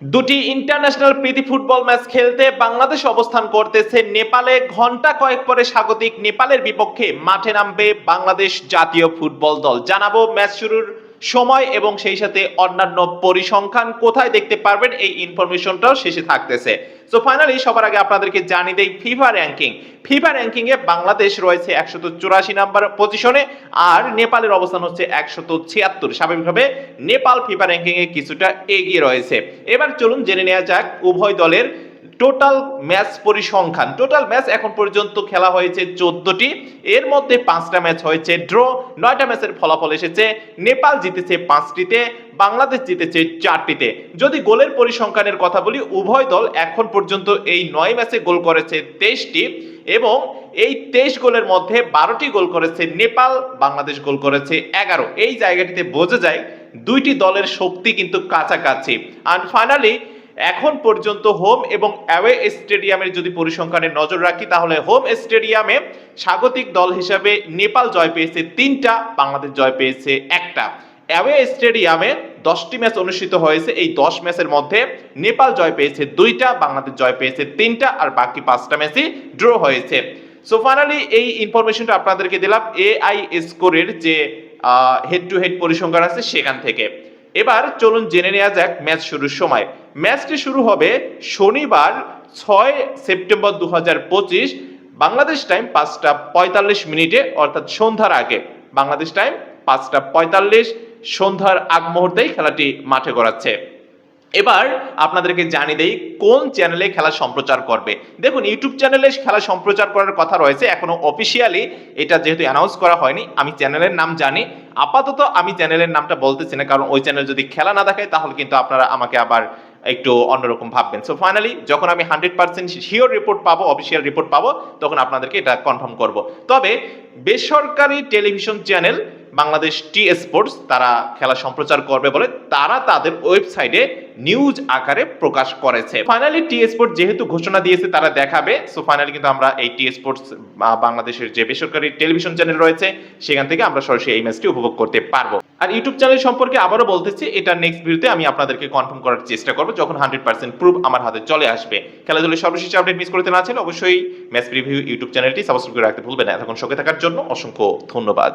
দুটি ইন্টারন্যাশনাল প্রীতি football match খেলতে বাংলাদেশ অবস্থান করতেছে নেপালে। ঘণ্টা কয়েক পরে স্বাগতিক নেপালের বিপক্ষে মাঠে নামবে বাংলাদেশ জাতীয় ফুটবল দল। জানাব ম্যাচ শুরুর সময় এবং সেই সাথে অন্যান্য পরিসংখ্যান কোথায় দেখতে পারবেন, এই ইনফরমেশনটাও শেষে থাকতেছে। সো ফাইনালি সবার আগে আপনাদেরকে জানিয়ে দেই ফিফা র্যাঙ্কিং ফিফা র্যাঙ্কিং এ বাংলাদেশ রয়েছে একশত চুরাশি নাম্বার পজিশনে আর নেপালের অবস্থান হচ্ছে একশত ছিয়াত্তর। স্বাভাবিকভাবে নেপাল ফিফা র্যাঙ্কিং এ কিছুটা এগিয়ে রয়েছে। এবার চলুন জেনে নেওয়া যাক উভয় দলের টোটাল ম্যাচ পরিসংখ্যান, টোটাল ম্যাচ এখন পর্যন্ত খেলা হয়েছে চোদ্দটি। এর মধ্যে পাঁচটা ম্যাচ হয়েছে ড্র, নয়টা ম্যাচের ফলাফল এসেছে। নেপাল জিতেছে পাঁচটিতে, বাংলাদেশ জিতেছে চারটিতে। যদি গোলের পরিসংখ্যানের কথা বলি, উভয় দল এখন পর্যন্ত এই নয় ম্যাচে গোল করেছে তেইশটি এবং এই তেইশ গোলের মধ্যে বারোটি গোল করেছে নেপাল, বাংলাদেশ গোল করেছে এগারো। এই জায়গাটিতে বোঝা যায়, দুইটি দলের শক্তি কিন্তু কাছাকাছি। আর ফাইনালি এখন পর্যন্ত হোম এবং অ্যাওয়ে স্টেডিয়ামের যদি পরিসংখ্যানে নজর রাখি, তাহলে হোম স্টেডিয়ামে স্বাগতিক দল হিসাবে নেপাল জয় পেয়েছে তিনটা, বাংলাদেশ জয় পেয়েছে একটা। অ্যাওয়ে স্টেডিয়ামে দশটি ম্যাচ অনুষ্ঠিত হয়েছে, এই দশ ম্যাচের মধ্যে নেপাল জয় পেয়েছে দুইটা, বাংলাদেশ জয় পেয়েছে তিনটা, আর বাকি পাঁচটা ম্যাচই ড্র হয়েছে। সো ফাইনালি এই ইনফরমেশনটা আপনাদেরকে দিলাম এআই স্কোরের যে হেড টু হেড পরিসংখ্যান আছে সেখান থেকে। এবার চলুন জেনে নেওয়া যাক ম্যাচ শুরুর সময়। ম্যাচটি শুরু হবে শনিবার ছয় সেপ্টেম্বর দু হাজার পঁচিশ, বাংলাদেশ টাইম পাঁচটা পঁয়তাল্লিশ মিনিটে, অর্থাৎ সন্ধ্যার আগে। বাংলাদেশ টাইম পাঁচটা পঁয়তাল্লিশ, সন্ধ্যার আগ মুহূর্তেই খেলাটি মাঠে গড়াচ্ছে। এবার আপনাদেরকে জানিয়ে দেই কোন চ্যানেলে খেলা সম্প্রচার করবে। দেখুন ইউটিউব চ্যানেলে খেলা সম্প্রচার করার কথা রয়েছে, এখনও অফিসিয়ালি এটা যেহেতু অ্যানাউন্স করা হয়নি, আমি চ্যানেলের নাম জানি। আপাতত আমি চ্যানেলের নামটা বলতেছি না, কারণ ওই চ্যানেল যদি খেলা না দেখায়, তাহলে কিন্তু আপনারা আমাকে আবার একটু অন্যরকম ভাববেন। সো ফাইনালি যখন আমি হান্ড্রেড পার্সেন্ট শিওর রিপোর্ট পাবো অফিসিয়াল রিপোর্ট পাবো, তখন আপনাদেরকে এটা কনফার্ম করব। তবে বেসরকারি television channel Bangladesh T Sports তারা খেলা সম্প্রচার করবে বলে তারা তাদের ওয়েবসাইটে নিউজ আকারে প্রকাশ করেছে। ফাইনালি টি স্পোর্ট যেহেতু ঘোষণা দিয়েছে, তারা দেখাবে। সো ফাইনালি কিন্তু আমরা এই টি স্পোর্টস বাংলাদেশের যে বেসরকারি টেলিভিশন চ্যানেল রয়েছে, সেখান থেকে আমরা সরাসরি এই ম্যাচটি উপভোগ করতে পারব। আর ইউটিউব চ্যানেল সম্পর্কে আবারও বলতেছি, এটা নেক্সট ভিডিওতে আমি আপনাদেরকে কনফার্ম করার চেষ্টা করব, যখন হান্ড্রেড পার্সেন্ট প্রুফ আমার হাতে চলে আসবে। খেলাধুলার সর্বশেষ আপডেট মিস করতে না চাইলে অবশ্যই ম্যাচ প্রিভিউ ইউটিউব চ্যানেলটি সাবস্ক্রাইব করে রাখতে ভুলবেন না। এতক্ষণ সঙ্গে থাকার জন্য অসংখ্য ধন্যবাদ।